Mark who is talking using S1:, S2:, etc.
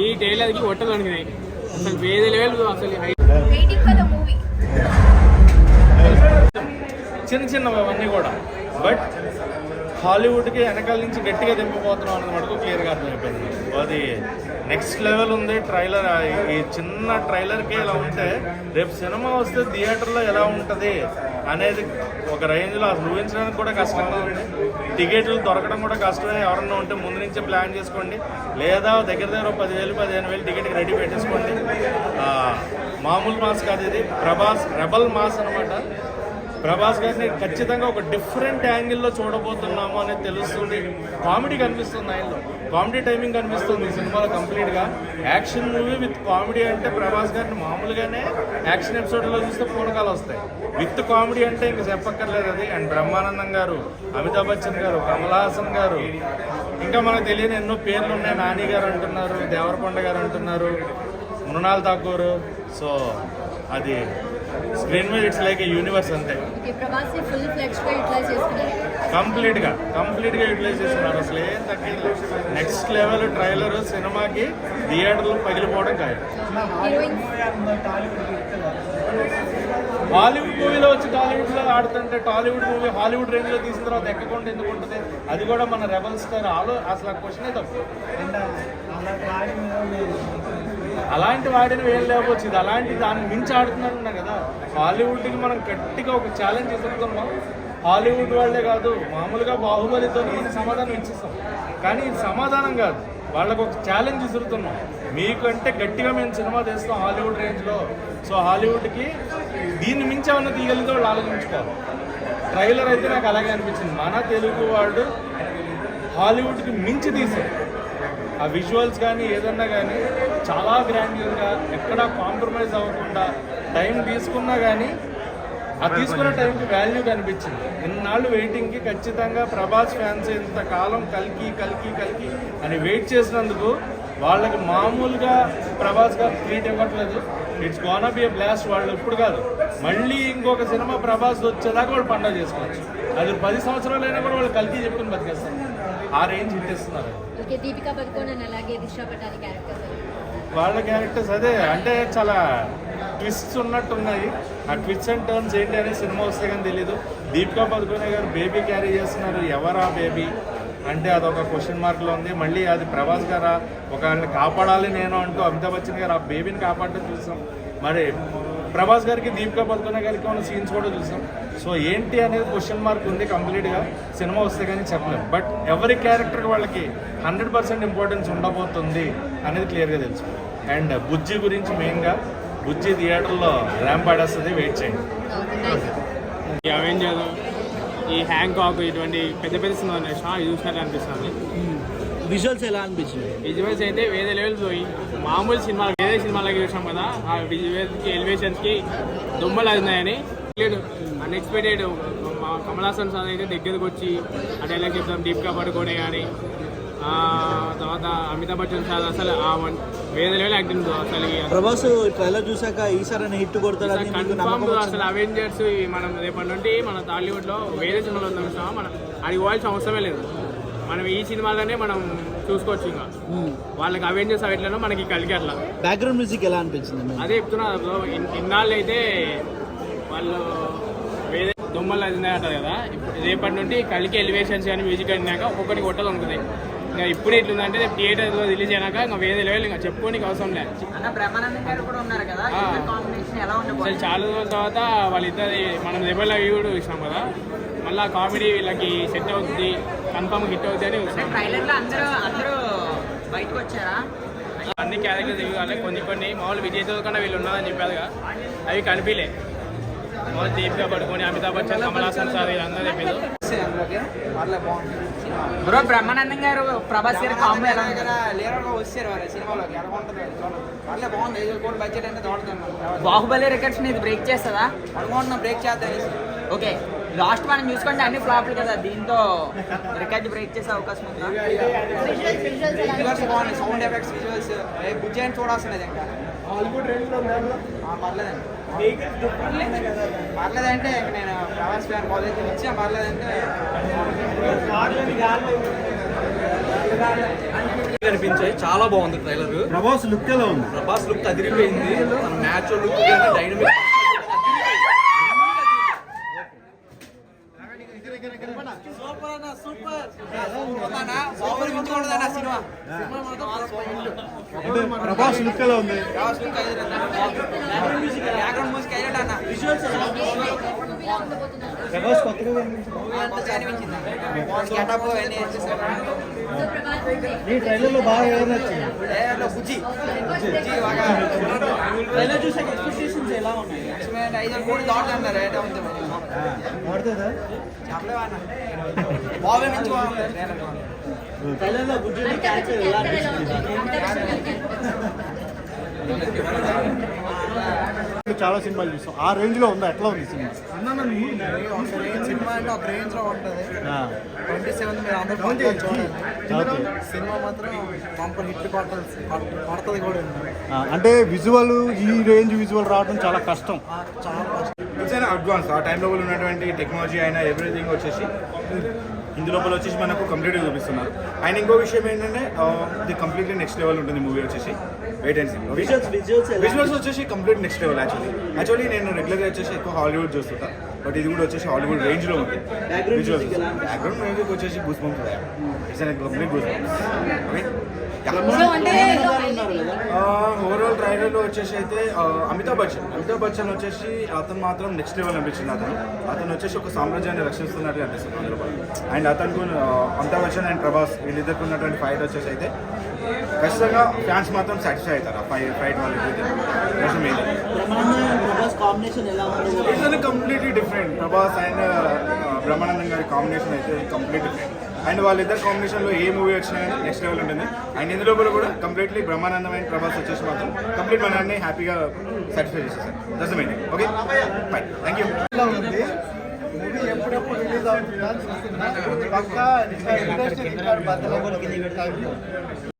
S1: ఈ ట్రైలర్కి ఒట్టలు వణికినాయి అసలు వేరే లెవెల్ అసలు
S2: చిన్న చిన్నవి అవన్నీ కూడా. బట్ హాలీవుడ్కి వెనకాల నుంచి గట్టిగా దింపబోతున్నాం అన్నది మటుకు క్లియర్గా అర్థమైపోయింది. అది నెక్స్ట్ లెవెల్ ఉంది. ట్రైలర్ ఈ చిన్న ట్రైలర్కి ఇలా ఉంటే రేపు సినిమా వస్తే థియేటర్లో ఎలా ఉంటుంది? అనేది ఒక రేంజ్లో అసలు ఊహించడానికి కూడా కష్టం టికెట్లు దొరకడం కూడా కష్టమే. ఎవరన్నా ఉంటే ముందు నుంచే ప్లాన్ చేసుకోండి. లేదా దగ్గర దగ్గర ఒక పదివేలు పదిహేను వేలు టికెట్కి రెడీ పెట్టేసుకోండి. మామూలు మాస్ కాదు ఇది. ప్రభాస్ రెబల్ మాస్ అనమాట ప్రభాస్ గారిని ఖచ్చితంగా ఒక డిఫరెంట్ యాంగిల్లో చూడబోతున్నాము అనేది తెలుస్తుంది. కామెడీ కనిపిస్తుంది ఆయనలో. కామెడీ టైమింగ్ కనిపిస్తుంది ఈ సినిమాలో కంప్లీట్గా. యాక్షన్ మూవీ విత్ కామెడీ అంటే ప్రభాస్ గారిని మామూలుగానే యాక్షన్ ఎపిసోడ్లో చూస్తే పూనకాలు వస్తాయి. విత్ కామెడీ అంటే ఇంక చెప్పక్కర్లేదు అది. అండ్ బ్రహ్మానందం గారు అమితాబ్ బచ్చన్ గారు కమల్ హాసన్ గారు. ఇంకా మనకు తెలియని ఎన్నో పేర్లు ఉన్నాయి. నాని గారు అంటున్నారు దేవరకొండ గారు అంటున్నారు మృణాల్ ఠాకూర్. సో అది స్క్రీన్ మీద ఇట్స్ లైక్ ఏ యూనివర్స్ అంతే.
S3: ఓకే ప్రభాస్ని ఫుల్ ఫ్లెడ్జ్గా యూటిలైజ్ చేసుకున్నారు
S2: కంప్లీట్గా కంప్లీట్గా యూటిలైజ్ చేస్తున్నారు. అసలు ఏం తగ్గింది? నెక్స్ట్ లెవెల్ ట్రైలర్ సినిమాకి థియేటర్లు పగిలిపోవడం ఖాయం.
S3: హీరోయిన్
S2: హాలీవుడ్ మూవీలో వచ్చి టాలీవుడ్లో ఆడుతుంటే టాలీవుడ్ మూవీ హాలీవుడ్ రేంజ్లో తీసిన తర్వాత ఎక్కకుండా ఎందుకు ఉంటుంది? అది కూడా మన రెబల్స్తో ఆలో అసలు ఆ క్వశ్చనే తప్పు. అలాంటి వాడిని వేలు లేకపోవచ్చు. ఇది అలాంటి దాన్ని మించి ఆడుతున్నారు కదా. హాలీవుడ్కి మనం గట్టిగా ఒక ఛాలెంజ్ ఇస్తున్నాం హాలీవుడ్ వాళ్ళే కాదు మామూలుగా బాహుబలితో ఇది సమాధానం ఇచ్చిస్తాం. కానీ ఇది సమాధానం కాదు. వాళ్ళకు ఒక ఛాలెంజ్ ఇస్తున్నాం మీకంటే గట్టిగా మేము సినిమా తీస్తాం హాలీవుడ్ రేంజ్లో. సో హాలీవుడ్కి దీన్ని మించి ఏమన్నా తీయగలిగితే వాళ్ళు ఆలోచించుకోవాలి. ట్రైలర్ అయితే నాకు అలాగే అనిపించింది. మన తెలుగు వాళ్ళు హాలీవుడ్కి మించి తీశారు ఆ విజువల్స్ కానీ ఏదన్నా కానీ చాలా గ్రాండ్యూర్గా ఎక్కడా కాంప్రమైజ్ అవ్వకుండా టైం తీసుకున్నా కానీ ఆ తీసుకున్న టైంకి వాల్యూ కనిపించింది. ఇన్నాళ్ళు వెయిటింగ్కి ఖచ్చితంగా ప్రభాస్ ఫ్యాన్స్ ఇంతకాలం కలికి కలికి కలికి అని వెయిట్ చేసినందుకు వాళ్ళకి మామూలుగా ప్రభాస్ గారు ట్రీట్ ఇవ్వట్లేదు. ఇట్స్ గోనా బి బ్లాస్ట్ వాళ్ళు ఇప్పుడు కాదు. మళ్ళీ ఇంకొక సినిమా ప్రభాస్ వచ్చేదాకా వాళ్ళు పండుగ చేసుకోవచ్చు. అది పది సంవత్సరాలైనా కూడా వాళ్ళు కలికి చెప్పుకుని బతికేస్తారు. ఆ రేంజ్ ఇట్టేస్తున్నారు
S3: ఓకే దీపికా పదుకోన్ అండ్ అలాగే పటాని క్యారెక్టర్స్
S2: వాళ్ళ క్యారెక్టర్స్ అదే అంటే చాలా ట్విస్ట్స్ ఉన్నట్టు ఉన్నాయి ఆ ట్విస్ట్ అండ్ టర్న్స్ ఏంటి అనేది సినిమా వస్తే కానీ తెలీదు. దీపికా పదుకునే గారు బేబీ క్యారీ చేస్తున్నారు. ఎవరా బేబీ అంటే అదొక క్వశ్చన్ మార్క్లో ఉంది. మళ్ళీ అది ప్రభాస్ గారా? ఒకళ్ళని కాపాడాలి నేను అంటూ అమితాబ్ బచ్చన్ గారు ఆ బేబీని కాపాడటం చూసాం. మరి ప్రభాస్ గారికి దీపికా పదుకునే గారికి ఉన్న సీన్స్ కూడా చూసాం. సో ఏంటి అనేది క్వశ్చన్ మార్క్ ఉంది కంప్లీట్గా సినిమా వస్తే కానీ చెప్పలేం. బట్ ఎవరి క్యారెక్టర్ వాళ్ళకి హండ్రెడ్ పర్సెంట్ ఇంపార్టెన్స్ ఉండబోతుంది అనేది క్లియర్గా తెలుసు. అండ్ బుజ్జి గురించి మెయిన్గా బుజ్జి థియేటర్లో ర్యాంప్ ఆడేస్తుంది వెయిట్ చేయండి.
S3: ఓకే థ్యాంక్
S1: ఈ హ్యాంగ్ కాక్ హ్యాంకాక్ ఇటువంటి పెద్ద పెద్ద సినిమా ఇది చూసినట్టు అనిపిస్తుంది.
S4: విజువల్స్ ఎలా అనిపించింది?
S1: విజువల్స్ అయితే వేరే లెవెల్ పోయి మామూలు సినిమాలు వేరే సినిమాలకి చూసాం కదా ఆ విజువల్స్కి ఎలివేషన్స్కి దుమ్మలు అయినాయని అన్ఎక్స్పెక్టెడ్ కమల్ హాసన్ సార్ అయితే దగ్గరకు వచ్చి ఆ డైలాగ్ చెప్తాం దీపికా పడుకోనే కానీ తర్వాత అమితాబ్ బచ్చన్ సార్ అసలు వేరే లెవెల్ యాక్టింగ్ అసలు
S4: ప్రభాస్ ట్రైలర్ చూసాక ఈసారి హిట్ కొడతాడని మీకు
S1: కన్ఫామ్ అసలు? అవెంజర్స్ మనం రేపటి నుండి మన టాలీవుడ్లో వేరే సినిమాలు ఉందాం మనం అది పోవాల్సిన అవసరమే లేదు. మనం ఈ సినిమాలోనే మనం చూసుకోవచ్చు ఇంకా. వాళ్ళకి అవెంజర్స్ అట్లనో మనకి కలిగి అట్లా.
S4: బ్యాక్గ్రౌండ్ మ్యూజిక్ ఎలా అనిపించింది?
S1: అదే చెప్తున్నా ఇన్నాళ్ళు అయితే వాళ్ళు వేరే దొమ్మలు అది అంటారు కదా. ఇప్పుడు రేపటి నుండి కలికి ఎలివేషన్స్ కానీ మ్యూజిక్ అడినాక ఒక్కొక్కటి కొట్టలు ఉంటుంది ఇంకా ఇప్పుడు ఎట్లుందంటే రేపు థియేటర్లో రిలీజ్ అయినాక ఇంకా వేరే లెవెల్ ఇంకా చెప్పుకోనికి అవసరం లేదు.
S5: అన్న బ్రహ్మానందం గారు కూడా ఉన్నారు కదా?
S1: ఆ.
S5: ఇద్దరు కాంబినేషన్ ఎలా
S1: అసలు చాలా రోజుల తర్వాత వాళ్ళిద్దరి మనం రెబల్ అవి కూడా చూసాం కదా. మళ్ళీ కామెడీ వీళ్ళకి సెట్ అవుతుంది కన్ఫర్మ్ హిట్ అవుతుంది అని చూసాం
S5: ట్రైలర్లో అందరూ అందరూ బయటకు వచ్చారా?
S1: అన్ని క్యారెక్టర్స్ ఇవి కానీ కొన్ని కొన్ని మామూలు విజయ్ కన్నా వీళ్ళు ఉన్నారని చెప్పారుగా అవి కనిపించలే మామూలు దీపికా పడుకొని అమితాబ్ బచ్చన్ కమల్ హాసన్ సార్ వీళ్ళందరూ చెప్పారు.
S5: బ్రో బ్రహ్మానందం గారు ప్రభాస్ గారు కాంబో ఎలా
S6: వచ్చారు వారు సినిమాలోకి ఎలా ఉంటుంది వాళ్ళే బాగుంది కోటి బడ్జెట్ అంటే
S5: బాహుబలి రికార్డ్స్ ఇది బ్రేక్ చేస్తుందా?
S6: అనుకుంటున్నాం బ్రేక్ చేద్దాం
S5: ఓకే. లాస్ట్ మనం చూసుకుంటే అన్ని ఫ్లాప్లు కదా దీంతో రికార్డ్ బ్రేక్ చేసే అవకాశం ఉందా?
S3: విజువల్స్
S6: బాగున్నాయి సౌండ్ ఎఫెక్ట్స్ విజువల్స్ బుజ్జి అని చూడాల్సినది ఇంకా. పర్లేదండి. పర్లేదంటే ఇంక నేను ప్రవాస్ ఫ్యాన్ కాలేజ్ ఇచ్చా పర్లేదంటే
S7: కనిపించాయి చాలా బాగుంది ట్రైలర్
S3: ప్రభాస్ లుక్ ఎలా ఉంది?
S7: ప్రభాస్ లుక్ అదిరిపోయింది. Match look dynamic
S3: Prabhas look ఎలా ఉంది
S6: బ్యాక్గ్రౌండ్ మ్యూజిక్ అన్న
S3: ప్రభాస్ కొత్తగా కనిపించింది
S6: మంచిగా అనిపించింది. గెటప్ అన్నీ వచ్చేసారు
S8: సో ప్రభాస్
S3: ఈ ట్రైలర్లో బాగా నచ్చింది
S6: ఏ అట్లా బుజ్జి. బుజ్జి. బాగా.
S4: ట్రైలర్ చూసాక ఎక్స్పెక్టేషన్స్ ఎలా ఉన్నాయి?
S6: ఐదు కోడి దాటుతుంది అన్నారు. రేట్ ఉంది
S3: పడుతుందా
S6: చెప్పలేవా అన్న? బాగా మంచి
S9: చాలా సినిమాలు చూస్తాం ఆ రేంజ్లో ఉందా? ఎట్లా ఉంది సినిమా?
S6: సినిమా అంటే ఒక రేంజ్లో ఉంటుంది ట్వంటీ. సినిమా మాత్రం పంపర్ హిట్ కొట్టాలి కొడుతుంది కూడా
S9: అంటే విజువల్ ఈ రేంజ్ విజువల్ రావడం చాలా కష్టం.
S6: చాలా కష్టం.
S10: అడ్వాన్స్ ఆ టైంలో ఉన్నటువంటి టెక్నాలజీ అయినా ఎవ్రీథింగ్ వచ్చేసి ఇందులో వచ్చేసి మనకు కంప్లీట్గా చూపిస్తున్నారు అండ్ ఇంకో విషయం ఏంటంటే ఇది కంప్లీట్లీ నెక్స్ట్ లెవెల్ ఉంటుంది మూవీ వచ్చేసి. Wait and see
S3: visuals visuals
S10: వచ్చేసి complete next level actually actually నేను రెగ్యులర్గా వచ్చేసి ఎక్కువ హాలీవుడ్ చూస్తుంటా బట్ ఇది కూడా వచ్చేసి హాలీవుడ్ రేంజ్లో ఉంది. విజువల్స్? బ్యాక్గ్రౌండ్ మ్యూజిక్ వచ్చేసి goose bumps it's complete goose
S8: so అంటే
S10: ఓవరాల్ ట్రైలర్లో వచ్చేసి అయితే అమితాబ్ బచ్చన్ అమితాబ్ బచ్చన్ వచ్చేసి అతను మాత్రం నెక్స్ట్ లెవెల్ అనిపించింది అతను. అతను వచ్చేసి ఒక సామ్రాజ్యాన్ని రక్షిస్తున్నట్టు అనిపిస్తుంది అందులో అండ్ అతనికి ఆ, అమితాబ్ బచ్చన్ అండ్ ప్రభాస్ వీళ్ళిద్దరికి ఉన్నటువంటి ఫైట్ వచ్చేసి అయితే ఖచ్చితంగా ఫ్యాన్స్ మాత్రం సాటిస్ఫై అవుతారు ఆ fight fight it's completely different Prabhas and Brahmanandam garu combination అయితే కంప్లీట్ డిఫరెంట్ అండ్ వాళ్ళిద్దరు కాంబినేషన్లో ఏ మూవీ వచ్చినా నెక్స్ట్ లెవెల్ ఉంటుంది. అండ్ ఇందులో కూడా కంప్లీట్లీ బ్రహ్మానందం అండ్ ప్రభాస్ వచ్చేసి మాత్రం కంప్లీట్ మనల్ని హ్యాపీగా సాటిస్ఫై చేసేసారు. Main okay fine thank you
S9: movie ఎప్పుడెప్పుడు రిలీజ్ అవుతుందా చూస్తున్నా. పక్కా ఇంట్రెస్ట్